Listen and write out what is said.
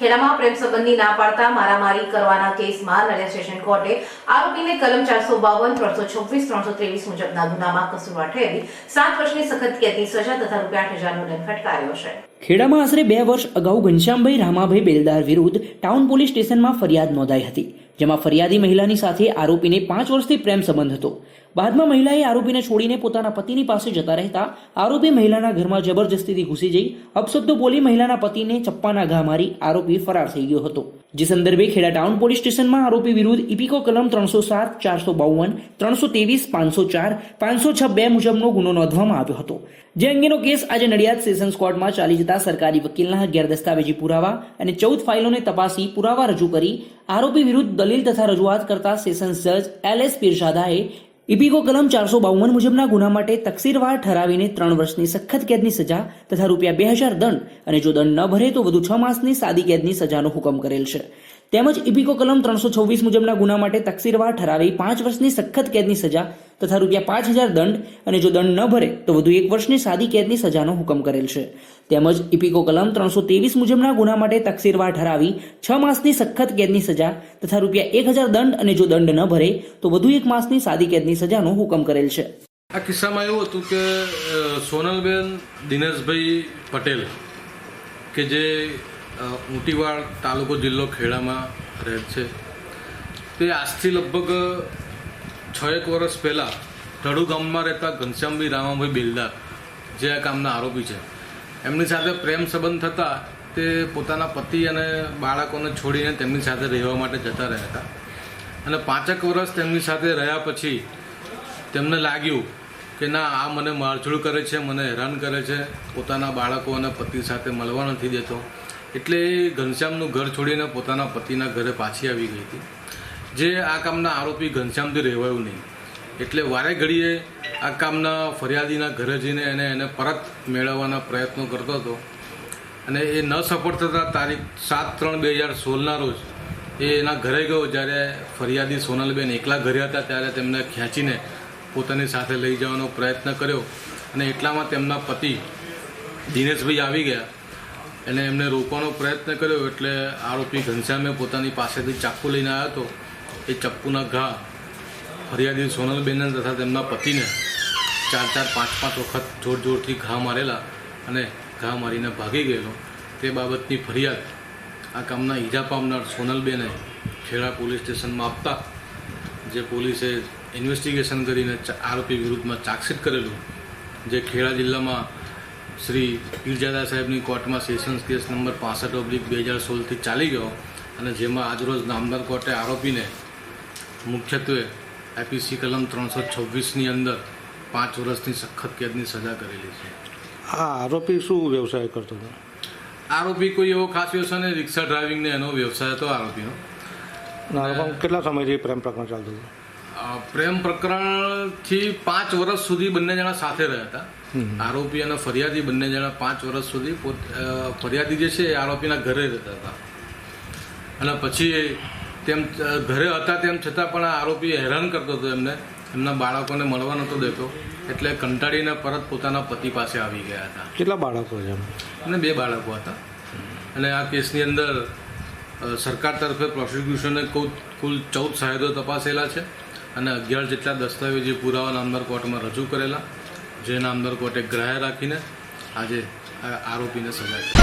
ખેડામાં પ્રેમ સંબંધી ના પાડતા મારામારી કરવાના કેસમાં નડિયાદ સ્ટેશન કોર્ટે આરોપીને કલમ ચારસો બાવન, ત્રણસો છવ્વીસ, ત્રણસો ત્રેવીસ મુજબના ગુનામાં કસૂરવાર ઠેરવી સાત વર્ષની સખત કેદની સજા તથા રૂપિયા આઠ હજારનો દંડ ફટકાર્યો છે. ખેડામાં આશરે બે વર્ષ અગાઉ ઘનશ્યામભાઈ રામાભાઈ બેલદાર વિરુદ્ધ ટાઉન પોલીસ સ્ટેશનમાં ફરિયાદ નોંધાઈ હતી, જેમાં ફરિયાદી મહિલાની સાથે આરોપીને પાંચ વર્ષથી પ્રેમ સંબંધ હતો. બાદમાં મહિલાએ આરોપીને છોડીને પોતાના પતિની પાસે જતા રહેતા આરોપી મહિલાના ઘરમાં જબરજસ્તીથી ઘૂસી જઈ અપશબ્દો બોલી મહિલાના પતિને ચપ્પાના ઘા મારી આરોપી ફરાર થઈ ગયો હતો. જે સંદર્ભે ખેડા ટાઉન પોલીસ સ્ટેશનમાં આરોપી વિરુદ્ધ ઇપિકો કલમ ત્રણસો સાત, ચારસો બાવન, ત્રણસો ત્રેવીસ, પાંચસો ચાર, પાંચસો છ બે મુજબનો ગુનો નોંધવામાં આવ્યો હતો. જે અંગેનો કેસ આજે નડિયાદ સેશન્સ કોર્ટમાં ચાલી જતા સરકારી વકીલના ગેરદસ્તાવેજી પુરાવા અને ચૌદ ફાઇલોને તપાસી પુરાવા રજૂ કરી આરોપી વિરુદ્ધ દલીલ તથા રજૂઆત કરતા સેશન્સ જજ એલ એસ પીરઝાદાએ ઇપિકો કલમ ચારસો બાવન મુજબના ગુના માટે તકસીરવાર ઠરાવીને ત્રણ વર્ષની સખત કેદની સજા તથા રૂપિયા બે હજાર દંડ અને જો દંડ ન ભરે તો વધુ છ માસની સાદી કેદની સજાનો હુકમ કરેલ છે. તેમજ ઈપીકો કલમ ત્રણસો છવ્વીસ મુજબના ગુના માટે તકસીરવાર ઠરાવી પાંચ વર્ષની સખત કેદની સજા તથા રૂપિયા પાંચ હજાર દંડ અને જો દંડ ન ભરે, તો વધુ એક વર્ષની સાદી કેદની સજાનો હુકમ કરેલ છે. તેમજ ઇપિકો કલમ ત્રણસો ત્રેવીસ મુજબના ગુના માટે તકસીરવાર ઠરાવી છ માસની સખત કેદની સજા તથા રૂપિયા એક હજાર દંડ અને જો દંડ ન ભરે, તો વધુ એક માસની સાદી કેદની સજાનો હુકમ કરેલ છે. આ કિસ્સામાં એવું હતું કે સોનલબેન દિનેશભાઈ પટેલ, કે જે ઊંટીવાડ તાલુકો જિલ્લો ખેડામાં રહે છે, તે આજથી લગભગ છ એક વર્ષ પહેલાં ધડુ ગામમાં રહેતા ઘનશ્યામભાઈ રામાભાઈ બેલદાર જે આ કામના આરોપી છે, એમની સાથે પ્રેમ સંબંધ થતાં તે પોતાના પતિ અને બાળકોને છોડીને તેમની સાથે રહેવા માટે જતા રહ્યા હતા. અને પાંચેક વર્ષ તેમની સાથે રહ્યા પછી તેમને લાગ્યું કે ના, આ મને મારઝૂડ કરે છે, મને હેરાન કરે છે, પોતાના બાળકો અને પતિ સાથે મળવા નથી દેતો. એટલે એ ઘનશ્યામનું ઘર છોડીને પોતાના પતિના ઘરે પાછી આવી ગઈ હતી. જે આ કામના આરોપી ઘનશ્યામથી રહેવાયું નહીં એટલે વારે ઘડીએ આ કામના ફરિયાદીના ઘરે જઈને એને એને પરત મેળવવાના પ્રયત્નો કરતો હતો. અને એ ન સફળ થતાં તારીખ સાત ત્રણ બે હજાર સોળના રોજ એ એના ઘરે ગયો જ્યારે ફરિયાદી સોનલબેન એકલા ઘરે હતા ત્યારે તેમને ખેંચીને પોતાની સાથે લઈ જવાનો પ્રયત્ન કર્યો. અને એટલામાં તેમના પતિ દિનેશભાઈ આવી ગયા. અને એમને રોકવાનો પ્રયત્ન કર્યો એટલે આરોપી ઘનશ્યામે પોતાની પાસેથી ચાકુ લઈને આવ્યો હતો. એ ચપ્પુના ઘા ફરિયાદી સોનલબેન તથા તેમના પતિને ચાર ચાર પાંચ પાંચ વખત જોર જોરથી ઘા મારેલા અને ઘા મારીને ભાગી ગયેલો. તે બાબતની ફરિયાદ આ કામના ઈજા પામનાર સોનલબેને ખેડા પોલીસ સ્ટેશનમાં આપતા, જે પોલીસે ઇન્વેસ્ટિગેશન કરીને આરોપી વિરુદ્ધમાં ચાર્જશીટ કરેલું, જે ખેડા જિલ્લામાં શ્રી પીરજાદા સાહેબની કોર્ટમાં સેશન્સ કેસ નંબર પાસઠ ઓબ્લિક બે હજાર સોળથી ચાલી ગયો. અને જેમાં આજરોજ નામદાર કોર્ટે આરોપીને મુખ્યત્વે આઈપીસી કલમ ત્રણસો છવ્વીસની અંદર પાંચ વર્ષની સખત કેદની સજા કરેલી છે. આ આરોપી શું વ્યવસાય કરતો હતો? આરોપી કોઈ એવો ખાસ વ્યવસાય નહીં રિક્ષા ડ્રાઇવિંગને એનો વ્યવસાય હતો આરોપીનો. આરોપી કેટલા સમયથી પ્રેમ પ્રકરણ ચાલતું હતું? પ્રેમ પ્રકરણથી પાંચ વર્ષ સુધી બંને જણા સાથે રહ્યા હતા. આરોપી અને ફરિયાદી બંને જણા પાંચ વર્ષ સુધી ફરિયાદી જે છે એ આરોપીના ઘરે રહેતા હતા. અને પછી તેમ ઘરે હતા તેમ છતાં પણ આ આરોપી હેરાન કરતો હતો એમને. એમના બાળકોને મળવા નહોતો દેતો એટલે કંટાળીને પરત પોતાના પતિ પાસે આવી ગયા હતા. કેટલા બાળકો છે એમ? અને બે બાળકો હતા. અને આ કેસની અંદર સરકાર તરફે પ્રોસિક્યુશને કુલ કુલ ચૌદ સાહેદો તપાસેલા છે અને અગિયાર જેટલા દસ્તાવેજી પુરાવા નામદાર કોર્ટમાં રજૂ કરેલા જે નામદાર કોર્ટે ગ્રાહ્ય રાખીને આજે આ આરોપીને સજા કરી.